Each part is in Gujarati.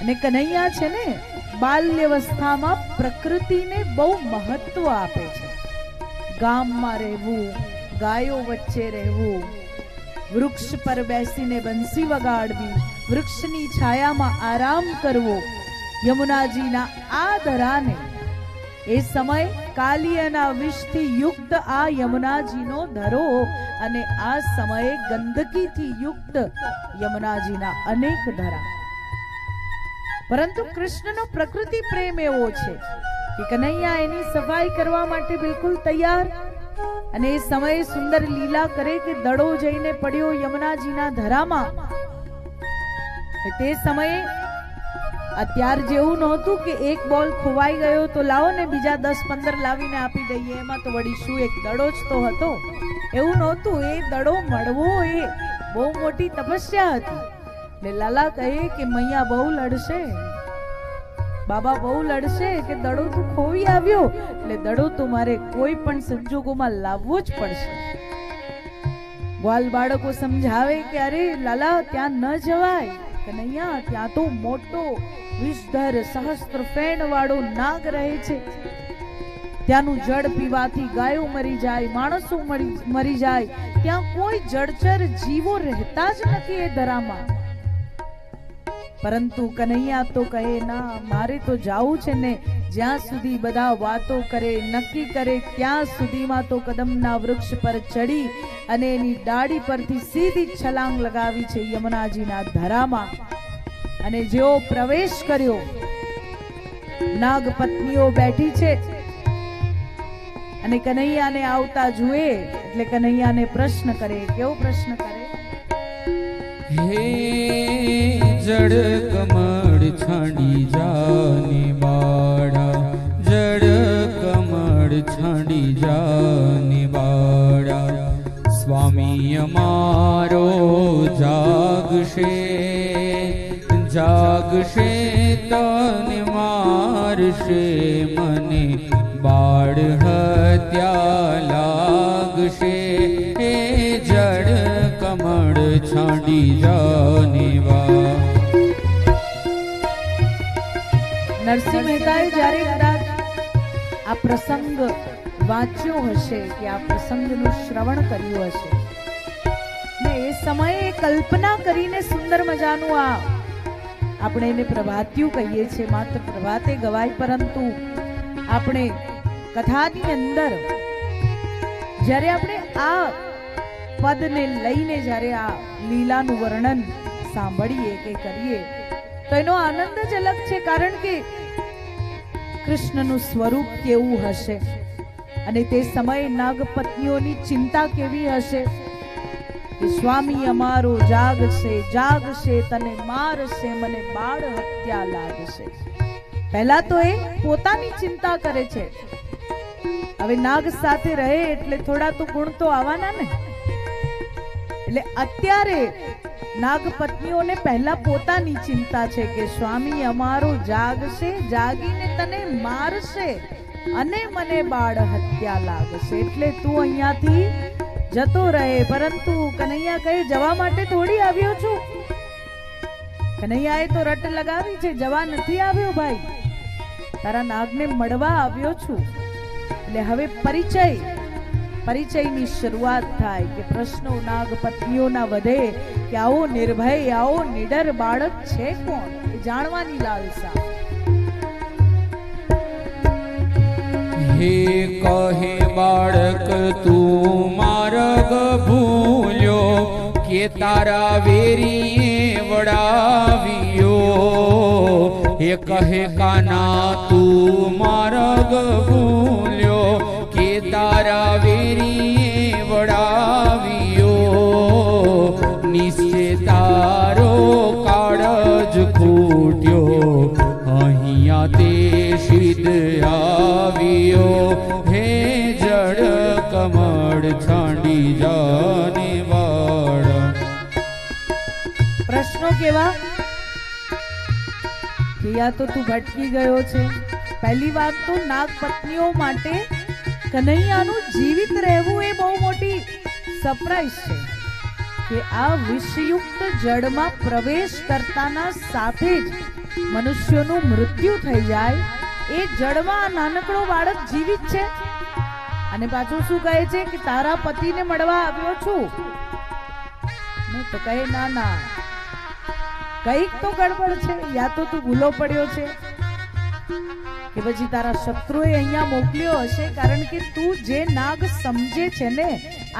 અને કનૈયા છે ને, બાલ્યવસ્થામાં પ્રકૃતિને બહુ મહત્વ આપે છે. ગામમાં રહેવું, ગાયો વચ્ચે રહેવું, વૃક્ષ પર બેસીને બંસી વગાડવી, વૃક્ષની છાયામાં આરામ કરવો, યમુનાજીના આ દરાને, એ સમય કાલિયાના વિષથી યુક્ત આ યમુનાજીનો ધરો અને આ સમયે ગંદકીથી યુક્ત યમુનાજીના અનેક ધરા પરંતુ કૃષ્ણનો પ્રકૃતિ પ્રેમ એવો છે કે કનૈયા એની સફાઈ કરવા માટે બિલકુલ તૈયાર અને એ સમયે સુંદર લીલા કરે કે દડો જઈને પડ્યો યમુનાજીના ધરામાં. તે સમયે અત્યાર જેવું નહોતું કે એક બોલ ખોવાઈ ગયો તો લાવો ને બીજા દસ પંદર લાવીને આપી દઈએ. એમાં તો વળી શું? એક દડો જ તો હતો. એવું નહોતું. એ દડો મળવો એ બહુ મોટી તપસ્યા હતી. એટલે લાલા કહે કે મૈયા બહુ લડશે. બાબા બહુ લડશે કે દડો તું ખોવી આવ્યો? એટલે દડો તો મારે કોઈ પણ સંજોગોમાં લાવવો જ પડશે. ગ્વાલ બાળકો સમજાવે કે અરે લાલા, ત્યાં ન જવાય. કનૈયા, ત્યાં તો મોટો વિષધર સહસ્ત્ર ફેણ વાળો નાગ રહે છે. ત્યાંનું જળ પીવાથી ગાયો મરી જાય, માણસો મરી જાય. ત્યાં કોઈ જળચર જીવો રહેતા જ નથી એ ધરામાં પરંતુ કનૈયા તો કહે, ના, મારે તો જવું છે ને, જ્યાં સુધી બધા વાતો કરે, નક્કી કરે, ત્યાં સુધીમાં તો કદમના વૃક્ષ પર ચડી અને એની ડાળી પરથી સીધી છલાંગ લગાવી છે યમુનાજીના ધરામાં. અને જેઓ પ્રવેશ કર્યો નાગ પત્નીઓ બેઠી છે. અને કનૈયાને આવતા જુએ, એટલે કનૈયાને પ્રશ્ન કરે, કેવો પ્રશ્ન કરે? હે જડ કમળ છાંડી જાની બાળા, જડ કમળ છાંડી જાની બાળા. સ્વામી અમારો જાગશે જાગશે તને મારશે મને. આ પ્રસંગ વાંચ્યો હશે કે આ પ્રસંગનું શ્રવણ કર્યું હશે. ને એ સમયે કલ્પના કરીને સુંદર મજાનું આ આપણે એને પ્રભાત્યું કહીએ છીએ, માત્ર પ્રભાતે ગવાય, પરંતુ આપણે કથાની અંદર જ્યારે આપણે આ પદને લઈને જ્યારે આ લીલાનું વર્ણન સાંભળીએ કે કરીએ, તો એનો આનંદ જ અલગ છે. કારણ કે કૃષ્ણનું સ્વરૂપ કેવું હશે? અને તે સમયે નાગપત્નીઓની ચિંતા કેવી હશે? કે સ્વામી, અમારો જાગશે જાગશે તને મારશે, મને બાળ હત્યા લાગશે. પહેલા તો એ પોતાની ચિંતા કરે છે. હવે નાગ સાથે રહે એટલે થોડા તો ગુણ તો આવવાના ને. એટલે અત્યારે નાગપત્નીઓને પહેલા પોતાની ચિંતા છે કે સ્વામી અમારો જાગશે, જાગીને તને મારશે અને મને બાળ હત્યા લાગશે. એટલે તું અહીંયાથી જતો રહે, પરંતુ કનૈયા કહે, જવા માટે થોડી આવ્યો છું. કનૈયાએ તો રટ લગાવી છે, જવા નથી આવ્યો ભાઈ. તારા નાગને મળવા આવ્યો છું. એટલે હવે પરિચય પરિચયની શરૂઆત થાય કે પ્રશ્નો નાગપત્નીઓના વધે કે આવો નિર્ભય, આવો નિડર બાળક છે કોણ? એ જાણવાની લાલસા. હે કહે બાળક, તું માર્ગ ભૂલ્યો કે તારા વેરીએ વડાવ્યો? હે કહે કાના, તું માર્ગ ભૂલ્યો તારા વેરીએ વડાવ્યો નિશ્ચે તારો કાળજ ખૂટ્યો. અહીંયા તે સિદ્ધ આવ્યો. હે જડ કમળ છાંડી જાને વાળ. પ્રશ્નો કેવા? યા તો તું ભટકી ગયો છે. પહેલી વાત તો નાગ પત્નીઓ માટે કનૈયાનું જીવિત રહેવું એ બહુ મોટી સરપ્રાઈઝ છે કે આ વિષયુક્ત જળમાં પ્રવેશ કરતાના સાથે જ મનુષ્યનું મૃત્યુ થઈ જાય. એ જળમાં નાનકડો બાળક જીવિત છે? અને પાછું શું કહે છે કે તારા પતિને મળવા આવ્યો છું? મેં તો કહે, ના ના. કંઈક તો ગડબડ છે, યા તો તું ભૂલો પડ્યો છે. કે પછી તારા શત્રુએ અહીંયા મોકલ્યો હશે, કારણ કે તું જે નાગ સમજે છે ને,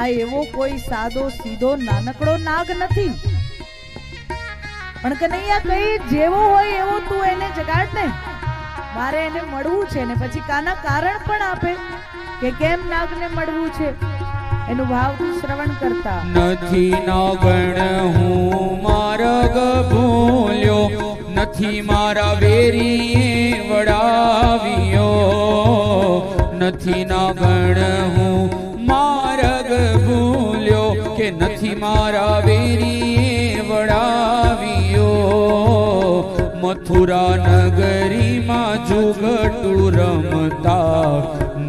આ એવો કોઈ સાદો, સીધો, નાનકડો નાગ નથી. પણ કનૈયા કઈ જેવો હોય એવો તું એને જગાડ ને. મારે એને મળવું છે ને, પછી કાના કારણ પણ આપે, કે કેમ નાગને મળવું છે? એનું ભાવથી શ્રવણ કરતા. નથી નાગણ હું મારા ભૂલ્યો, નથી મારા વેરીએ વડાવ્યો નથી નાગણ હું માર્ગ ભૂલ્યો કે નથી મારા વેરી વડાવ્યો મથુરા નગરીમાં જુગટું રમતા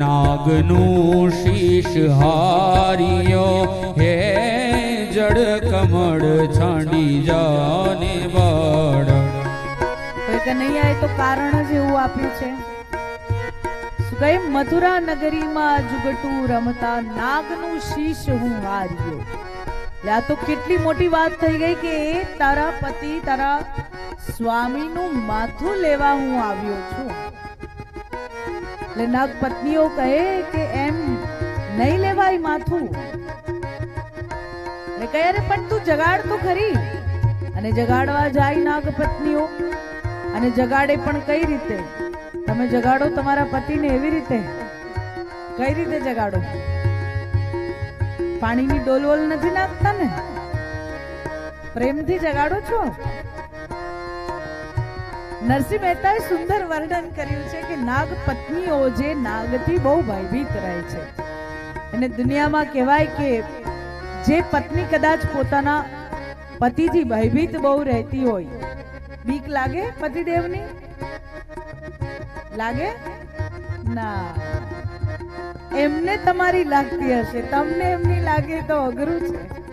નાગનું શીશ હારિયો. હે જડ કમળ છાંડી જાને વાળ કનૈયાએ તો કારણ જ એવું આપ્યું છે. કહે મથુરા નગરીમાં જુગટું રમતા નાગનું શીશ હું હાર્યો. યા તો કેટલી મોટી વાત થઈ ગઈ કે તારા પતિ તારા સ્વામીનું માથું લેવા હું આવ્યો છું. એટલે નાગ પત્નીઓ કહે કે એમ નહીં લેવાય માથું. એટલે કહે, અરે, પણ તું જગાડ તો ખરી. અને જગાડવા જાય નાગ પત્નીઓ અને જગાડે પણ કઈ રીતે? તમે જગાડો તમારા પતિને એવી રીતે? કઈ રીતે જગાડો? પાણીની ડોલવોલ નથી નાખતા ને? પ્રેમથી જગાડો છો? નરસિંહ મહેતાએ સુંદર વર્ણન કર્યું છે કે નાગ પત્નીઓ જે નાગથી બહુ ભયભીત રહે છે. અને દુનિયામાં કહેવાય કે જે પત્ની કદાચ પોતાના પતિથી ભયભીત બહુ રહેતી હોય, બીક લાગે પતિદેવની? લાગે? ના. એમને તમારી લાગતી હશે. તમને એમની લાગે તો અઘરું છે.